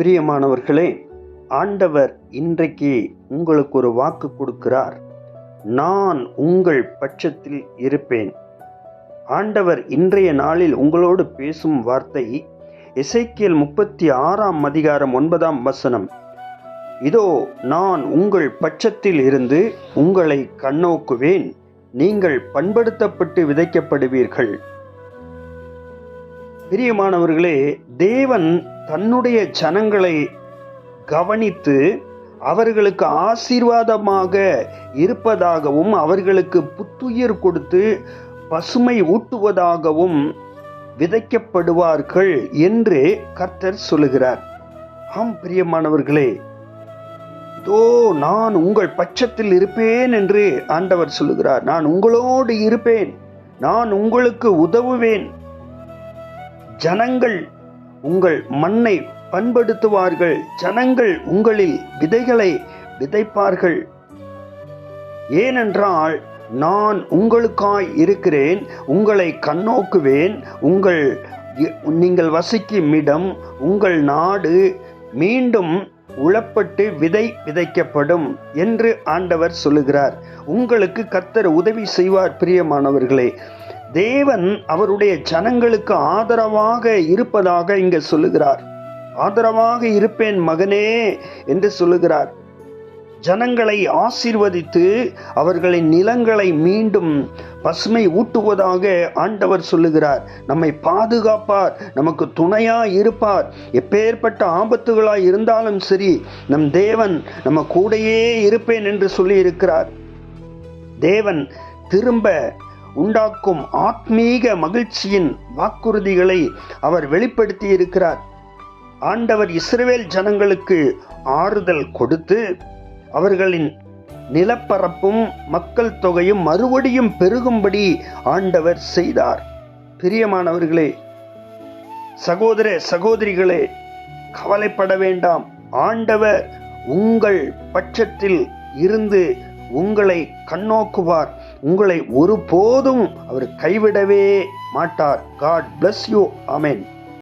பிரியமானவர்களே ஆண்டவர் இன்றைக்கு உங்களுக்கு ஒரு வாக்கு கொடுக்கிறார். நான் உங்கள் பட்சத்தில் இருப்பேன். ஆண்டவர் இன்றைய நாளில் உங்களோடு பேசும் வார்த்தை இசைக்கியல் முப்பத்தி ஆறாம் அதிகாரம் ஒன்பதாம் வசனம். இதோ நான் உங்கள் பட்சத்தில் இருந்து உங்களை கண்ணோக்குவேன். நீங்கள் பண்படுத்தப்பட்டு விதைக்கப்படுவீர்கள். பிரியமானவர்களே தேவன் தன்னுடைய ஜனங்களை கவனித்து அவர்களுக்கு ஆசீர்வாதமாக இருப்பதாகவும் அவர்களுக்கு புத்துயிர் கொடுத்து பசுமை ஊட்டுவதாகவும் விதைக்கப்படுவார்கள் என்று கர்த்தர் சொல்லுகிறார். ஆம் பிரியமானவர்களே இதோ நான் உங்கள் பட்சத்தில் இருப்பேன் என்று ஆண்டவர் சொல்லுகிறார். நான் உங்களோடு இருப்பேன். நான் உங்களுக்கு உதவுவேன். ஜனங்கள் உங்கள் மண்ணை பண்படுத்துவார்கள். ஜனங்கள் உங்களில் விதைகளை விதைப்பார்கள். ஏனென்றால் நான் உங்களுக்காய் இருக்கிறேன் உங்களை கண்ணோக்குவேன் உங்கள் நீங்கள் வசிக்கும் இடம் உங்கள் நாடு மீண்டும் உளப்பட்டு விதை விதைக்கப்படும் என்று ஆண்டவர் சொல்லுகிறார். உங்களுக்கு கர்த்தர் உதவி செய்வார் பிரியமானவர்களே. தேவன் அவருடைய ஜனங்களுக்கு ஆதரவாக இருப்பதாக இங்கு சொல்லுகிறார். ஆதரவாக இருப்பேன் மகனே என்று சொல்லுகிறார். ஜனங்களை ஆசீர்வதித்து அவர்களின் நிலங்களை மீண்டும் பசுமை ஊட்டுவதாக ஆண்டவர் சொல்லுகிறார். நம்மை பாதுகாப்பார் நமக்கு துணையா இருப்பார். எப்பேற்பட்ட ஆபத்துகளாய் இருந்தாலும் சரி நம் தேவன் நம்ம கூடையே இருப்பேன் என்று சொல்லி இருக்கிறார் தேவன் திரும்ப உண்டாக்கும் ஆத்மீக மகிழ்ச்சியின் வாக்குறுதிகளை அவர் வெளிப்படுத்தி இருக்கிறார் ஆண்டவர் இஸ்ரேல் ஜனங்களுக்கு ஆறுதல் கொடுத்து அவர்களின் நிலப்பரப்பும் மக்கள் தொகையும் மறுபடியும் பெருகும்படி ஆண்டவர் செய்தார். பிரியமானவர்களே சகோதர சகோதரிகளே கவலைப்பட வேண்டாம். ஆண்டவர் உங்கள் பட்சத்தில் இருந்து உங்களை கண்ணோக்குவார். உங்களை ஒருபோதும் அவர் கைவிடவே மாட்டார். God bless you amen